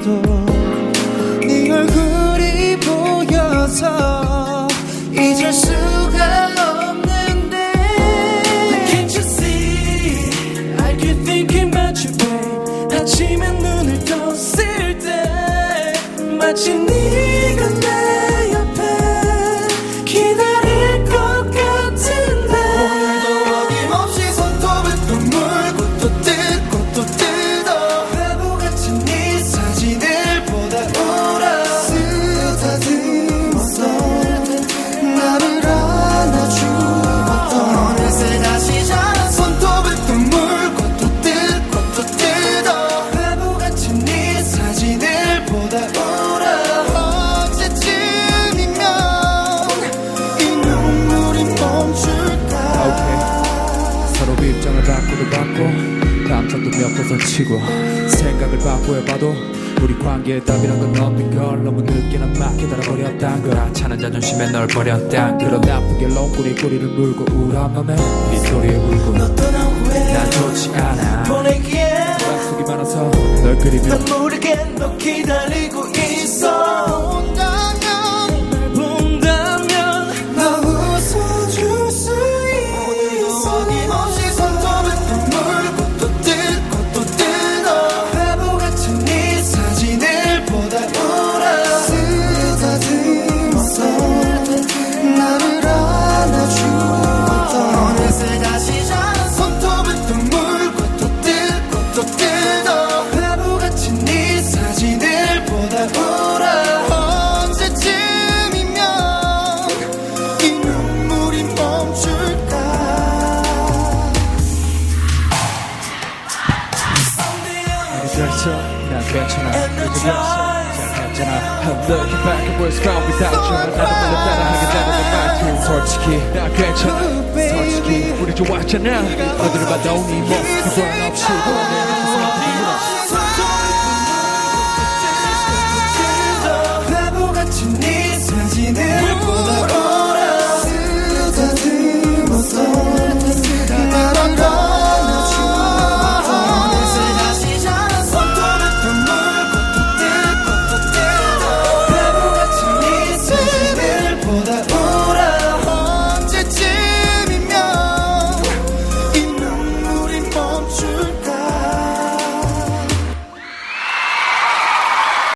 있어도 네 얼굴이 보여서 잊을 수가 없는데 Can't you see? I keep thinking about you, babe. 아침에 눈을 떴을 때 마치 네가 내 서로 입장을 바꾸도 바꿔. 감정도 몇 번서 치고 생각을 바꿔해봐도 우리 관계의 답이란 건 없는 걸 너무 늦게 난막 기다려버렸단 걸. 하찮은 자존심에 널 버렸단. 그런 나쁘게 롱구리 꼬리를 물고 우울한 맘에 울고. 너 떠난 후에 난 좋지 않아 그리며 난 모르게 너 기다리고 있어 있어 난 괜찮아 이제 됐어 잘했잖아 I'm looking back at what's gone without you 나도 몰라 따라하게 잘하는 말투 솔직히 나 괜찮아 솔직히 우리 좋았잖아 어디를 봐도 니 모습은 없이 보내 you need truth.